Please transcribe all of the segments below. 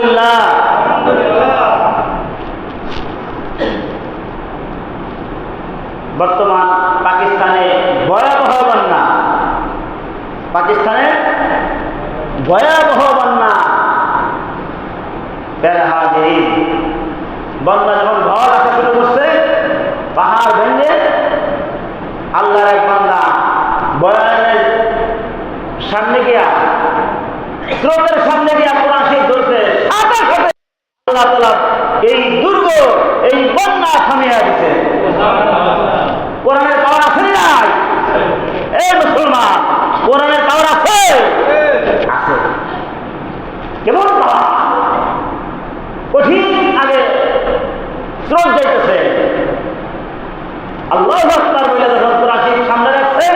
আলহামদুলিল্লাহ। বর্তমান পাকিস্তানে ভয়াবহ বন্যা। পাকিস্তানে ভয়াবহ বন্যা। বন্যা যখন ঘর আসা শুরু করছে, পাহাড় ভেঙে আল্লাহর এক বান্দা বয়ানের সামনে গিয়া, স্রোতের সামনে গিয়া কোরআন শরীফ ধরছে সাথে সাথে আল্লাহ তাআলা এই দুর্গ, এই বন্যা থামিয়ে দিছে। কোরআনের পাওয়ার আছে নাই? এই মুসলমান, কোরআনের পাওয়ার আছে? আছে। কেমন পাওয়ার কঠিন আগে স্রোত যাইতেছে। আল্লাহ আকবার বলে যখন কোরআন শরীফ সামনে রাখছে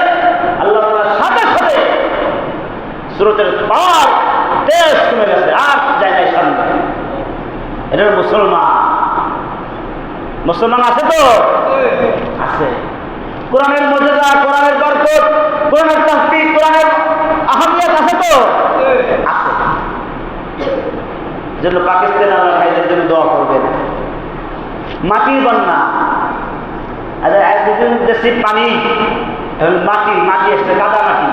আল্লাহ সাথে সাথে স্রোতের পাওয়ার তেজ কমে গেছে। আর এটা মুসলমান। মুসলমান আছে তো? আছে। কোরআনের মর্যাদা, কোরআনের বরকত, কোরআনের তাস্তি কোরআনের আহমিয়ত আছে তো? আছে। জন্য পাকিস্তান আল্লাহ ভাইদের জন্য দোয়া করবেন। মাটির বন্যা। আচ্ছা এক দুজন দেশে পানি মাটি মাটি আসছে, কাদা মাটি।